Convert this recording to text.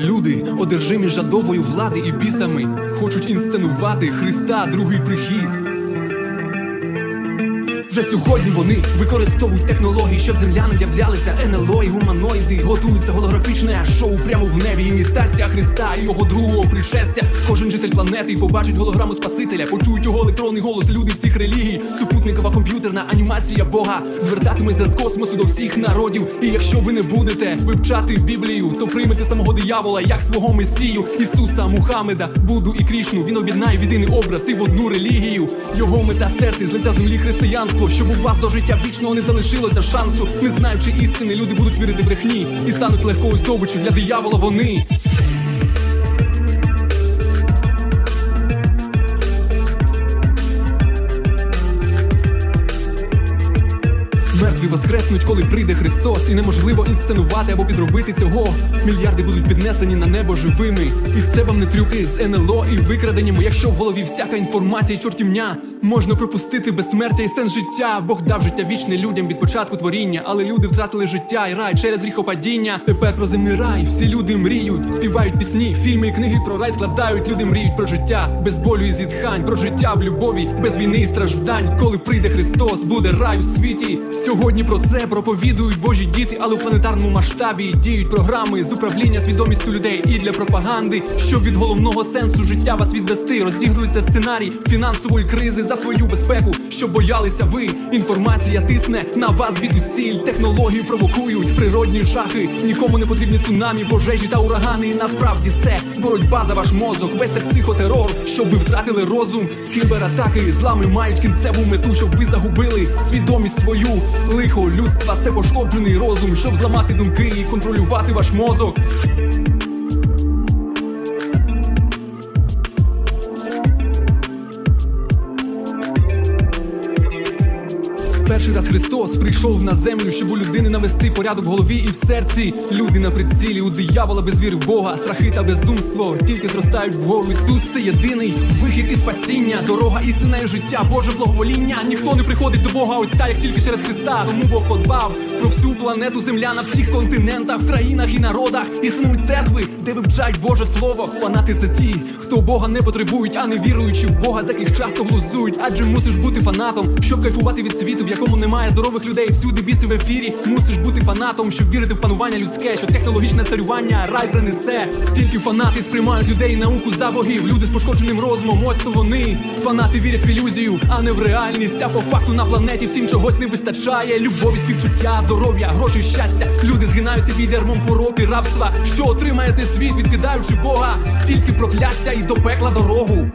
Люди, одержимі жадобою влади і бісами, хочуть інсценувати Христа другий прихід. Вже сьогодні вони використовують технології, щоб землянам являлися НЛО і гуманоїди. Готується голографічне шоу прямо в небі. Імітація Христа і його другого пришестя. Кожен житель планети побачить голограму Спасителя, почують його електронний голос. Люди всіх релігій, супутникова комп'ютерна анімація Бога звертатиметься з космосу до всіх народів. І якщо ви не будете вивчати Біблію, то приймете самого диявола як свого месію Ісуса Мухаммеда, Буду і Крішну. Він об'єднає єдиний образ і в одну релігію. Його мета стерти з лиця землі християнство, щоб у вас до життя вічного не залишилося шансу. Не знаючи істини, люди будуть вірити брехні і стануть легкою здобиччю для диявола. Вони Мертві воскреснуть, коли прийде Христос, і неможливо інсценувати або підробити цього. Мільярди будуть піднесені на небо живими. І це вам не трюки з НЛО і викраденнями. Якщо в голові всяка інформація, чортівня, можна пропустити безсмертя і сенс життя. Бог дав життя вічне людям від початку творіння, але люди втратили життя і рай через гріхопадіння. Тепер про земний рай всі люди мріють, співають пісні, фільми і книги про рай складають. Люди мріють про життя без болю і зітхань, про життя в любові, без війни і страждань. Коли прийде Христос, буде рай у світі. Сьогодні про це проповідують Божі діти, але в планетарному масштабі діють програми з управління свідомістю людей і для пропаганди, щоб від головного сенсу життя вас відвести. Розігрується сценарій фінансової кризи за свою безпеку, щоб боялися ви. Інформація тисне на вас від усіль. Технології провокують природні жахи. Нікому не потрібні цунамі, пожежі та урагани. І насправді це боротьба за ваш мозок. Весь це психотерор, щоб ви втратили розум. Кібератаки злами мають кінцеву мету, щоб ви загубили свідомість свою. Лихо людства це пошкоджений розум, щоб зламати думки і контролювати ваш мозок. Перший раз Христос прийшов на землю, щоб у людини навести порядок в голові і в серці. Люди на прицілі, у диявола без віри в Бога, страхи та безумство тільки зростають вгору. Ісус це єдиний вихід і спасіння, дорога істина і життя, Боже благовоління. Ніхто не приходить до Бога Отця, як тільки через Христа. Тому Бог подбав про всю планету земля на всіх континентах, країнах і народах. Існують церкви, де вивчають Боже Слово. Фанати це ті, хто Бога не потребують, а не віруючи в Бога, з яких часто глузують. Адже мусиш бути фанатом, щоб кайфувати від світу, в якому немає здорових людей. Всюди біси в ефірі. Мусиш бути фанатом, щоб вірити в панування людське, що технологічне царювання рай принесе. Тільки фанати сприймають людей науку за богів. Люди з пошкодженим розумом, ось то вони. Фанати вірять в ілюзію, а не в реальність. А по факту на планеті всім чогось не вистачає. Любові, співчуття, здоров'я, грошей, щастя. Люди згинаються під ярмом хвороб і рабства. Що отримає цей світ, відкидаючи Бога? Тільки прокляття і до пекла дорогу.